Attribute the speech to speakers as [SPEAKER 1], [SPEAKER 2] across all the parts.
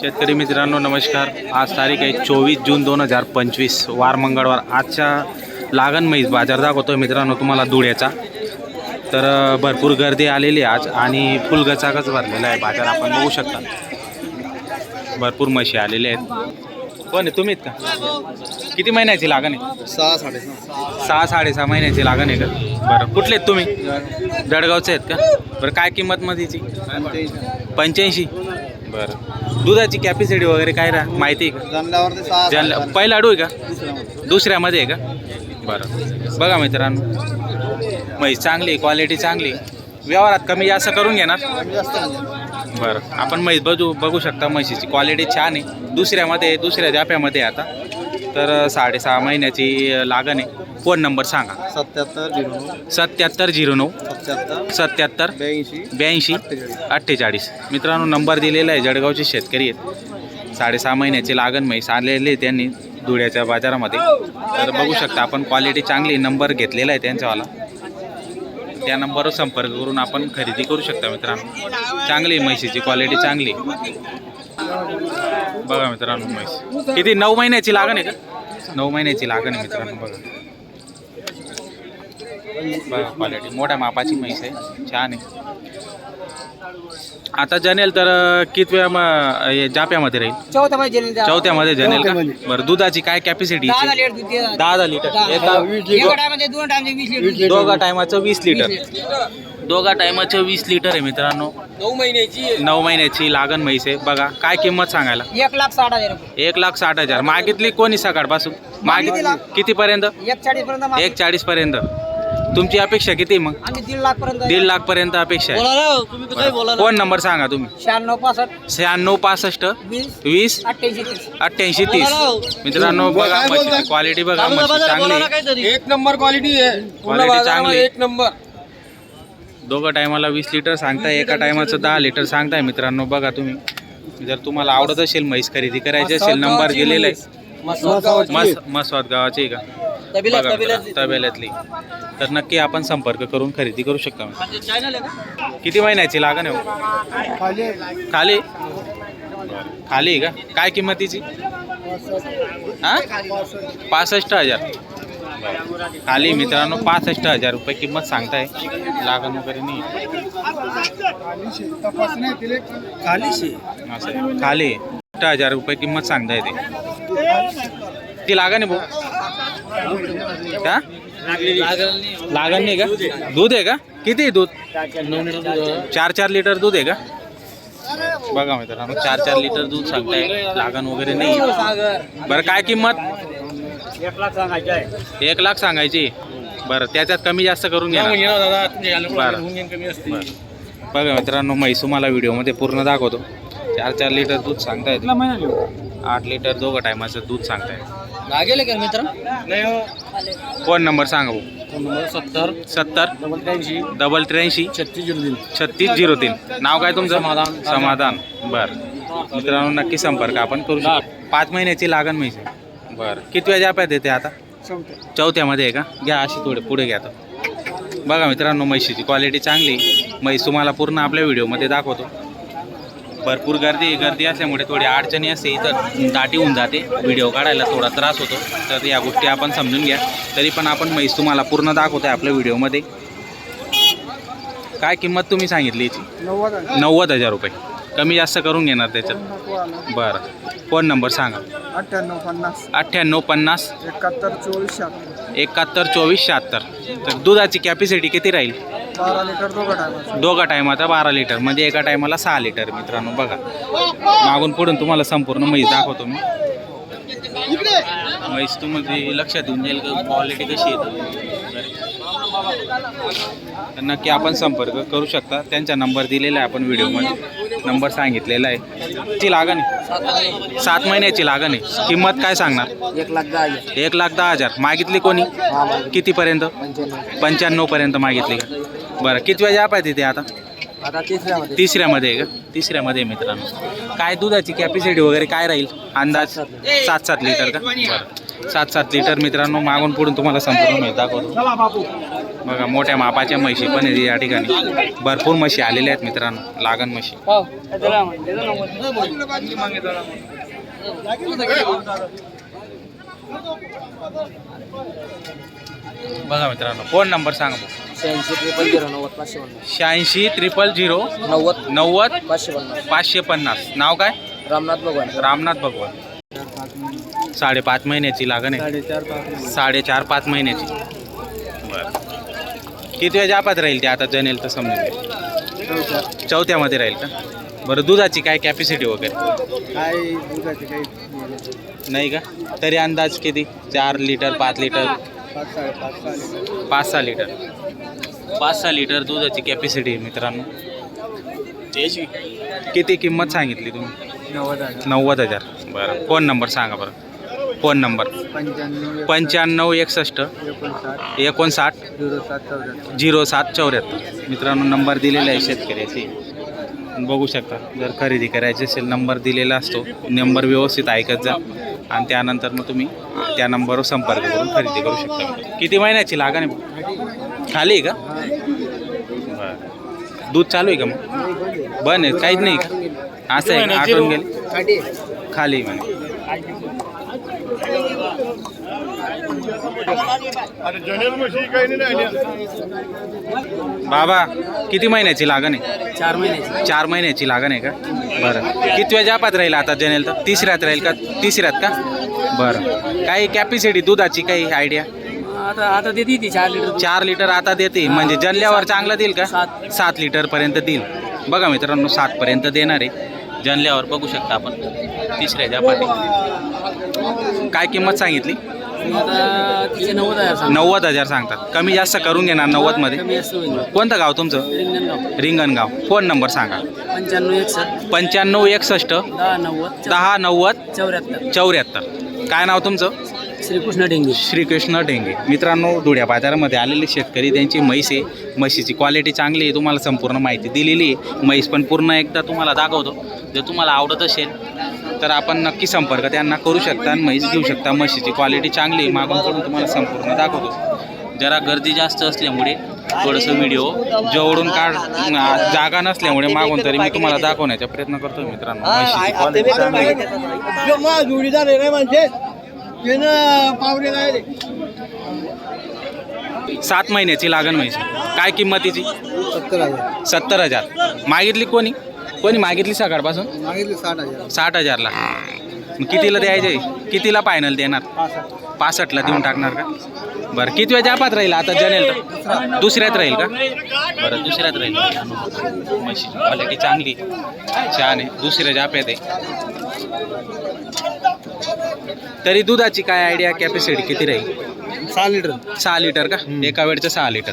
[SPEAKER 1] शेतकरी मित्रांनो नमस्कार. आज तारीख आहे चोवीस जून दोन हजार पंचवीस. वार मंगळवार. आजच्या लागण म्हैस बाजार दाखवतो मित्रांनो तुम्हाला धुळ्याचा. तर भरपूर गर्दी आलेली आहे आज आणि फुल गचागच भरलेला आहे बाजार. आपण बघू शकता. भरपूर म्हशी आलेले आहेत. कोण आहे? तुम्ही आहेत का? किती महिन्याची लागण आहे?
[SPEAKER 2] सहा साडेसहा.
[SPEAKER 1] सहा साडेसहा महिन्याची लागण आहे का? बरं. कुठले आहेत तुम्ही? जळगावचे आहेत का? बरं काय किंमत मध्येची पंच्याऐंशी. बरं. दुधाची कॅपॅसिटी वगैरे काय रा माहिती आहे का? पहिला अडू आहे का?
[SPEAKER 2] दुसऱ्यामध्ये.
[SPEAKER 1] आहे का? बरं. बघा मित्रांनो. म्हैस चांगली क्वालिटी चांगली व्यवहारात कमी जास्त करून घेणार. बरं. आपण म्हैस बघू बघू शकता म्हशीची क्वालिटी छान आहे. दुसऱ्यामध्ये दुसऱ्या जाप्यामध्ये आता. तर साडेसहा महिन्याची लागण आहे. फोन नंबर सांगा.
[SPEAKER 2] सत्याहत्तर झिरो नऊ.
[SPEAKER 1] सत्याहत्तर झिरो नऊ.
[SPEAKER 2] सत्याहत्तर.
[SPEAKER 1] सत्याहत्तर.
[SPEAKER 2] ब्याऐंशी.
[SPEAKER 1] ब्याऐंशी.
[SPEAKER 2] अठ्ठेचाळीस.
[SPEAKER 1] मित्रांनो नंबर दिलेला आहे. जळगावचे शेतकरी आहेत. साडेसहा महिन्याची लागण म्हैस आलेली आहे त्यांनी धुळ्याच्या बाजारामध्ये. तर बघू शकता आपण क्वालिटी चांगली नंबर घेतलेला आहे त्यांच्यावाला. त्या नंबरवर संपर्क करून आपण खरेदी करू शकता मित्रांनो. चांगली आहे म्हैशीची क्वालिटी चांगली. बघा मित्रांनो म्हैस. किती? नऊ महिन्याची लागण आहे का? नऊ महिन्याची लागण आहे मित्रांनो बघा. क्वालिटी मोठ्या मापाची म्हैस आहे. छान आहे. आता जनेल तर किती वेळा म- हे जाप्यामध्ये राहील?
[SPEAKER 3] चौथा पाहिजे जनेल द्या.
[SPEAKER 1] चौथ्यामध्ये जनेल का. बरं दुधाची काय कॅपॅसिटी
[SPEAKER 3] दहा लिटर दूध द्या.
[SPEAKER 1] दहा लिटर. एका
[SPEAKER 3] एका टायमामध्ये दोन टायमाचे वीस लिटर
[SPEAKER 1] दोघा टायमाचं वीस लिटर. दोघा टायमाचं वीस लिटर आहे मित्रांनो.
[SPEAKER 3] नऊ महिन्याची
[SPEAKER 1] नऊ महिन्याची लागण म्हैस आहे. बघा काय किंमत सांगायला?
[SPEAKER 3] एक लाख साठ हजार. रुपये
[SPEAKER 1] एक लाख साठ हजार. मागितली कोणी सकाळपासून?
[SPEAKER 3] मागितली
[SPEAKER 1] कितीपर्यंत?
[SPEAKER 3] एक चाळीस पर्यंत मागणी.
[SPEAKER 1] एक चाळीस पर्यंत तुमची अपेक्षा किती मग?
[SPEAKER 3] आम्ही दीड लाख पर्यंत
[SPEAKER 1] दीड लाख पर्यंत अपेक्षा आहे. बरं. फोन नंबर सांगा तुम्ही?
[SPEAKER 3] शहाण्णव पासष्ट.
[SPEAKER 1] शहाण्णव पासष्ट?
[SPEAKER 3] वीस.
[SPEAKER 1] वीस?
[SPEAKER 3] अठ्ठ्याऐंशी तीस.
[SPEAKER 1] अठ्ठ्याऐंशी तीस. मित्रांनो बघा म्हशीची क्वालिटी बघा म्हशी चांगली आहे.
[SPEAKER 2] एक नंबर क्वालिटी आहे.
[SPEAKER 1] क्वालिटी चांगली आहे.
[SPEAKER 2] नंबर.
[SPEAKER 1] दोघं टायमाला वीस लिटर सांगताय एका टायमाचं दहा लिटर सांगताय. मित्रांनो बघा तुम्ही. जर तुम्हाला आवडत असेल म्हैस खरेदी करायची असेल नंबर दिलेला आहे. मस मसवाद गावाची आहे का? बघा मित्रांनो, तबेल्यातली तर नक्की आपण संपर्क करून खरेदी करू शकता किती महिन्याची लागण आहे हो? खाली खाली? आहे का? काय किंमतीची हा? पासष्ट हजार. खाली मित्रांनो पासष्ट हजार रुपये किंमत सांगताय. लागण वगैरे नाही असं आहे. खाली पासष्ट हजार रुपये किंमत सांगताय ते. ती लागण आहे भाऊ. का? लागण नाही का? दूध आहे का? किती दूध? चार चार लिटर दूध आहे का? बघा मित्रांनो चार चार लिटर दूध सांगताय. लागण वगैरे नाही. बरं काय किंमत? एक लाख सांगायची. बरं त्याच्यात कमी जास्त करून घ्या बरं. बघा मित्रांनो म्हैस मला व्हिडिओमध्ये पूर्ण दाखवतो. चार चार लिटर दूध सांगतायत आठ लिटर दोघं टायमाचं दूध सांगताय.
[SPEAKER 3] लागेल का मित्र?
[SPEAKER 1] फोन नंबर सांगा भाऊ?
[SPEAKER 2] सत्तर.
[SPEAKER 1] सत्तर.
[SPEAKER 2] डबल त्र्याऐंशी.
[SPEAKER 1] डबल त्र्याऐंशी.
[SPEAKER 2] छत्तीस झिरो तीन.
[SPEAKER 1] छत्तीस झिरो तीन. नाव काय तुमचं? समाधान. समाधान. बरं. मित्रांनो नक्की संपर्क आपण करू शकतो. पाच महिन्याची लागण म्हैस आहे बरं. किती वेळा जाप्यात येते आता? चौथ्यामध्ये आहे का? घ्या अशी थोडे पुढे घ्या तर बघा मित्रांनो म्हैशीची क्वालिटी चांगली. म्हैस तुम्हाला पूर्ण आपल्या व्हिडिओमध्ये दाखवतो. भरपूर गर्दी गर्दी असल्यामुळे थोडी अडचणी असते. इथं दाटी होऊन जाते. व्हिडिओ काढायला थोडा त्रास होतो. तर या गोष्टी आपण समजून घ्या. तरी पण आपण म्हैस तुम्हाला पूर्ण दाखवतो आहे आपल्या व्हिडिओमध्ये. काय किंमत तुम्ही सांगितली याची? नव्वद हजार रुपये. कमी जास्त करून घेणार त्याच्यात. बरं. फोन नंबर सांगा.
[SPEAKER 2] अठ्ठ्याण्णव पन्नास.
[SPEAKER 1] अठ्ठ्याण्णव पन्नास.
[SPEAKER 2] एकाहत्तर चोवीस शहात्तर.
[SPEAKER 1] एकाहत्तर चोवीस शहात्तर. तर दुधाची कॅपॅसिटी किती राहील?
[SPEAKER 2] बारा लिटर दोघं टायमाचं
[SPEAKER 1] दोघा टायमाचा बारा लिटर. म्हणजे एका टायमाला सहा लिटर मित्रांनो बघा. मागून पुढून तुम्हाला संपूर्ण म्हैस दाखवतो मी. म्हैस तुम्हाला लक्षात येऊन जाईल का क्वालिटी कशी येते नक्की आपण संपर्क करू शकता. त्यांचा नंबर दिलेला आहे आपण व्हिडिओमध्ये. नंबर सांगितलेला आहे. ती लागण आहे. सात महिन्याची लागण आहे. किंमत काय सांगणार?
[SPEAKER 3] एक लाख दहा हजार.
[SPEAKER 1] एक लाख दहा हजार. मागितली कोणी? कितीपर्यंत? पंच्याण्णव. पर्यंत मागितली का? बरं किती वेळा जाप आहे तिथे आता?
[SPEAKER 3] आता तिसऱ्यामध्ये.
[SPEAKER 1] तिसऱ्यामध्ये आहे का? तिसऱ्यामध्ये आहे मित्रांनो. काय दुधाची कॅपॅसिटी वगैरे काय राहील? अंदाज? सात सात लिटर का? बरं. सात सात लिटर मित्रांनो मागून पुढून तुम्हाला संपूर्ण मिळत दाखवतो. बघा मोठ्या मापाच्या म्हशी पण आहेत या ठिकाणी. भरपूर म्हशी आलेल्या आहेत मित्रांनो. लागण म्हशी. बघा मित्रांनो फोन नंबर सांगा भाऊ.
[SPEAKER 3] शहाऐंशी ट्रिपल झिरो नव्वद पाचशे पन्नास.
[SPEAKER 1] शहाऐंशी ट्रिपल झिरो
[SPEAKER 3] नव्वद
[SPEAKER 1] नव्वद
[SPEAKER 3] पाचशे पन्नास.
[SPEAKER 1] पाचशे पन्नास. नाव काय?
[SPEAKER 3] रामनाथ भगवान.
[SPEAKER 1] रामनाथ भगवान. साडेपाच महिन्याची लागण आहे.
[SPEAKER 2] साडेचार पाच
[SPEAKER 1] साडेचार पाच महिन्याची. बरं. किती वेळ जापात राहील ते आता जनेल तर समजून घे. चौथ्यामध्ये राहील का? बरं दुधाची काय कॅपॅसिटी वगैरे?
[SPEAKER 2] काय दुधाचे काही
[SPEAKER 1] नाही का? तरी अंदाज किती? चार लिटर पाच लिटर?
[SPEAKER 2] पाच सहा
[SPEAKER 1] लिटर. पाच सहा लिटर दुधाची कॅपॅसिटी आहे मित्रांनो. किती किंमत सांगितली तुम्ही?
[SPEAKER 2] नव्वद हजार.
[SPEAKER 1] नव्वद हजार. बरं. फोन नंबर सांगा बरं. Phone number.
[SPEAKER 2] पंच्याण्णव
[SPEAKER 1] एकसष्ट.
[SPEAKER 2] एकोणसाठ. झिरो सात चौऱ्याहत्तर.
[SPEAKER 1] मित्रांनो नंबर दिलेला आहे शेतकऱ्याची. बघू शकता. जर खरेदी करायची असेल नंबर दिलेला असतो. नंबर व्यवस्थित ऐकत जा. आणि त्यानंतर मग तुम्ही त्या नंबरवर संपर्क करून खरेदी करू शकता. किती महिन्याची लागण आहे खाली आहे का? बरं. दूध चालू आहे का मग? बन आहे. काहीच नाही का? असं आहे का? आठवून गेले? खाली म्हणे. बाबा किती महिन्याची लागण आहे?
[SPEAKER 3] चार महिन्याचे
[SPEAKER 1] चार महिन्याची लागण आहे का? बरं. किती वेळ जापात राहील आता जनेल तर? तिसऱ्यात राहील का? तिसऱ्यात का? बरं. काही कॅपॅसिटी दुधाची काही आयडिया
[SPEAKER 3] आता आता देते ती चार लिटर
[SPEAKER 1] चार लिटर आता देते. म्हणजे जनल्यावर चांगलं देईल का?
[SPEAKER 3] सात.
[SPEAKER 1] सात लिटर पर्यंत देईल. बघा मित्रांनो सात पर्यंत देणार आहे. जनल्यावर बघू शकता आपण. तिसऱ्या जापाती काय किंमत सांगितली?
[SPEAKER 3] नव्वद हजार सांग
[SPEAKER 1] नव्वद हजार सांगतात. कमी जास्त करून घेणार नव्वदमध्ये
[SPEAKER 3] कमी जास्त होईल.
[SPEAKER 1] कोणतं गाव तुमचं?
[SPEAKER 3] रिंगणगाव.
[SPEAKER 1] फोन नंबर सांगा.
[SPEAKER 3] पंच्याण्णव एकसष्ट.
[SPEAKER 1] पंच्याण्णव एकसष्ट.
[SPEAKER 3] दहा नव्वद.
[SPEAKER 1] दहा नव्वद.
[SPEAKER 3] चौऱ्याहत्तर.
[SPEAKER 1] चौऱ्याहत्तर. काय नाव तुमचं?
[SPEAKER 3] श्रीकृष्ण डेंगे.
[SPEAKER 1] श्रीकृष्ण ढेंगे मित्रांनो धुळ्या बाजारामध्ये आलेले शेतकरी त्यांची म्हैस आहे. म्हशीची क्वालिटी चांगली आहे तुम्हाला संपूर्ण माहिती दिलेली आहे. म्हैस पण पूर्ण एकदा तुम्हाला दाखवतो. जर तुम्हाला आवडत असेल तर आपण नक्की संपर्क त्यांना करू शकता आणि म्हैस घेऊ शकता. म्हशीची क्वालिटी चांगली आहे मागून पडून तुम्हाला संपूर्ण दाखवतो. जरा गर्दी जास्त असल्यामुळे थोडंसं व्हिडिओ जवळून काढ जागा नसल्यामुळे मागून तरी मी तुम्हाला दाखवण्याचा प्रयत्न करतो मित्रांनो.
[SPEAKER 2] जोडीदार आहे म्हणजे.
[SPEAKER 1] सात महिन्याची लागण म्हैस काय किंमतीची
[SPEAKER 2] सत्तर हजार.
[SPEAKER 1] सत्तर हजार. मागितली कोणी? कोणी मागितली सकाळपासून?
[SPEAKER 2] मागितले साठ हजार.
[SPEAKER 1] साठ हजारला. कितीला द्यायचे? कितीला फायनल देणार? पासष्टला देऊन टाकणार का? बरं किती वेळ जापात राहील? आता जनेल तर दुसऱ्यात राहील का? बरं दुसऱ्यात राहील. म्हशीची क्वालिटी चांगली छान आहे. दुसऱ्या जाप्यात आहे. तरी दुधाची काय आयडिया कॅपॅसिटी किती राहील?
[SPEAKER 2] सहा लिटर.
[SPEAKER 1] सहा लिटर का? एका वेळचं सहा लिटर.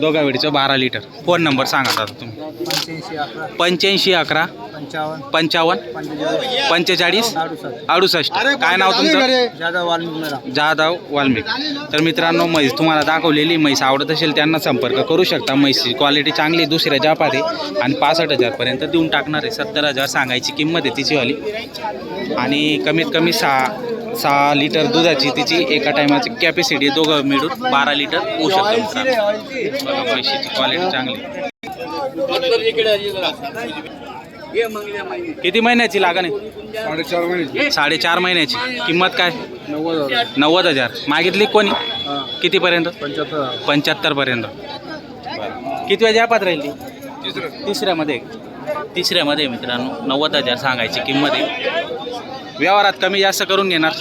[SPEAKER 1] दोघा वेळचं बारा लिटर. फोन नंबर सांगा दादा तुम्ही.
[SPEAKER 2] पंच्याऐंशी अकरा. पंचावन्न.
[SPEAKER 1] पंचावन्न?
[SPEAKER 2] पंचेचाळीस. अडुसष्ट.
[SPEAKER 1] काय नाव तुमचं?
[SPEAKER 2] जादा वाल्मिक
[SPEAKER 1] जाधव वाल्मिक. तर मित्रांनो म्हैस तुम्हाला दाखवलेली. म्हैस आवडत असेल त्यांना संपर्क करू शकता. म्हैसची क्वालिटी चांगली आहे, दुसऱ्या जापात आहे. आणि पासष्ट हजारपर्यंत देऊन टाकणार आहे. सत्तर हजार सांगायची किंमत आहे तिचीवाली आणि कमीत कमी सहा सहा लिटर दुधाची तिची एका टायमाची कॅपॅसिटी दोघं मिळून बारा लिटर होऊ शकतं मित्रांनो. बघा म्हैशीची क्वालिटी चांगली. किती महिन्याची लागण आहे?
[SPEAKER 2] साडेचार महिने
[SPEAKER 1] साडेचार महिन्याची. किंमत काय?
[SPEAKER 2] नव्वद हजार.
[SPEAKER 1] नव्वद हजार. मागितली कोणी? कितीपर्यंत?
[SPEAKER 2] पंच्याहत्तर
[SPEAKER 1] पंच्याहत्तर पर्यंत किती वेळ जापात राहील? ती
[SPEAKER 2] तिसरं.
[SPEAKER 1] तिसऱ्यामध्ये. तिसऱ्यामध्ये मित्रांनो नव्वद हजार सांगायची किंमत आहे. व्यवहारात कमी जास्त करून घेणार.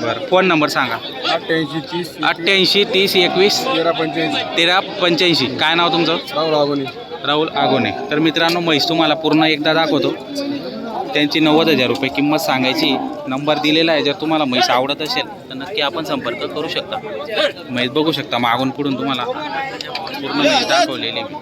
[SPEAKER 1] बरं फोन नंबर सांगा.
[SPEAKER 2] अठ्ठ्याऐंशी तीस
[SPEAKER 1] अठ्ठ्याऐंशी तीस एकवीस.
[SPEAKER 2] तेरा पंच्याऐंशी.
[SPEAKER 1] तेरा पंच्याऐंशी. काय नाव तुमचं?
[SPEAKER 2] राहुल आगोनी.
[SPEAKER 1] राहुल आगोने. तर मित्रांनो म्हैस तुम्हाला पूर्ण एकदा दाखवतो. त्यांची नव्वद हजार रुपये किंमत सांगायची. नंबर दिलेला आहे. जर तुम्हाला म्हैस आवडत असेल तर नक्की आपण संपर्क करू शकता. म्हैस बघू शकता. मागून पुढून तुम्हाला पूर्ण दाखवलेली मी.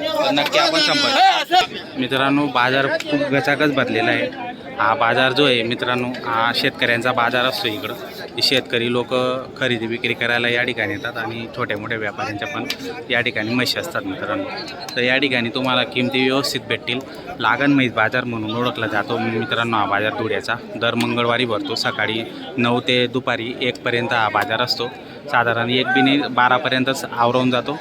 [SPEAKER 1] तर नक्की आपण संपर्क मित्रांनो बाजार खूप गचाकच बदलेला आहे. हा बाजार जो आहे मित्रांनो हा शेतकऱ्यांचा बाजार असतो इकडं. शेतकरी लोक खरेदी विक्री करायला या ठिकाणी येतात आणि छोट्या मोठ्या व्यापाऱ्यांच्या पण या ठिकाणी म्हशी असतात मित्रांनो. तर या ठिकाणी तुम्हाला किमती व्यवस्थित भेटतील. लागण म्हैस बाजार म्हणून ओळखला जातो मित्रांनो हा बाजार धुळ्याचा. दर मंगळवारी भरतो सकाळी नऊ ते दुपारी एकपर्यंत हा बाजार असतो. साधारण एक बिनी बारापर्यंतच आवरवून जातो.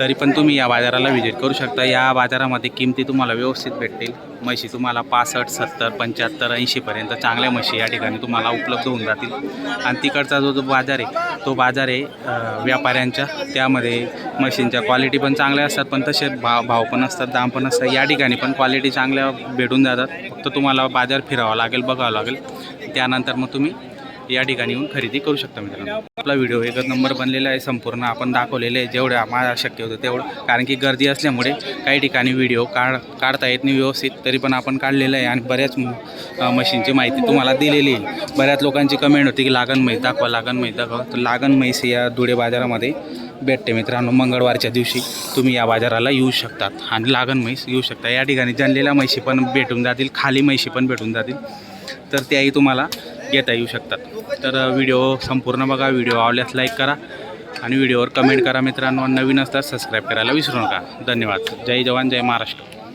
[SPEAKER 1] तरी पण तुम्ही या बाजाराला व्हिजिट करू शकता. या बाजारामध्ये किमती तुम्हाला व्यवस्थित भेटतील. म्हशी तुम्हाला पासष्ट सत्तर पंच्याहत्तर ऐंशीपर्यंत चांगल्या म्हशी या ठिकाणी तुम्हाला उपलब्ध होऊन जातील. आणि तिकडचा जो जो बाजार आहे तो बाजार आहे व्यापाऱ्यांच्या त्यामध्ये म्हशींच्या क्वालिटी पण चांगल्या असतात पण तसे भाव भाव पण असतात दाम पण असतात. या ठिकाणी पण क्वालिटी चांगल्या भेटून जातात. फक्त तुम्हाला बाजार फिरावा लागेल बघावं लागेल. त्यानंतर मग तुम्ही या ठिकाणी येऊन खरेदी करू शकता मित्रांनो. आपला व्हिडिओ एकच नंबर बनलेला आहे संपूर्ण आपण दाखवलेले आहे जेवढं आम्हाला शक्य होतं तेवढं. कारण की गर्दी असल्यामुळे काही ठिकाणी व्हिडिओ काढ काढता येत नाही व्यवस्थित तरी पण आपण काढलेलं आहे आणि बऱ्याच मशीनची माहिती तुम्हाला दिलेली आहे. बऱ्याच लोकांची कमेंट होती की लागण म्हैस दाखवा लागण म्हैस दाखवा. तर लागण म्हैस या धुळे बाजारामध्ये भेटते मित्रांनो मंगळवारच्या दिवशी. तुम्ही या बाजाराला येऊ शकतात आणि लागण म्हैस येऊ शकता. या ठिकाणी जनलेल्या म्हैशी पण भेटून जातील खाली म्हैशी पण भेटून जातील. तर त्याही तुम्हाला घेता येऊ शकतात. तर व्हिडिओ संपूर्ण बघा व्हिडिओ आवडल्यास लाईक करा आणि व्हिडिओवर कमेंट करा मित्रांनो. नवीन असतात सबस्क्राईब करायला विसरू नका. धन्यवाद. जय जवान जय महाराष्ट्र.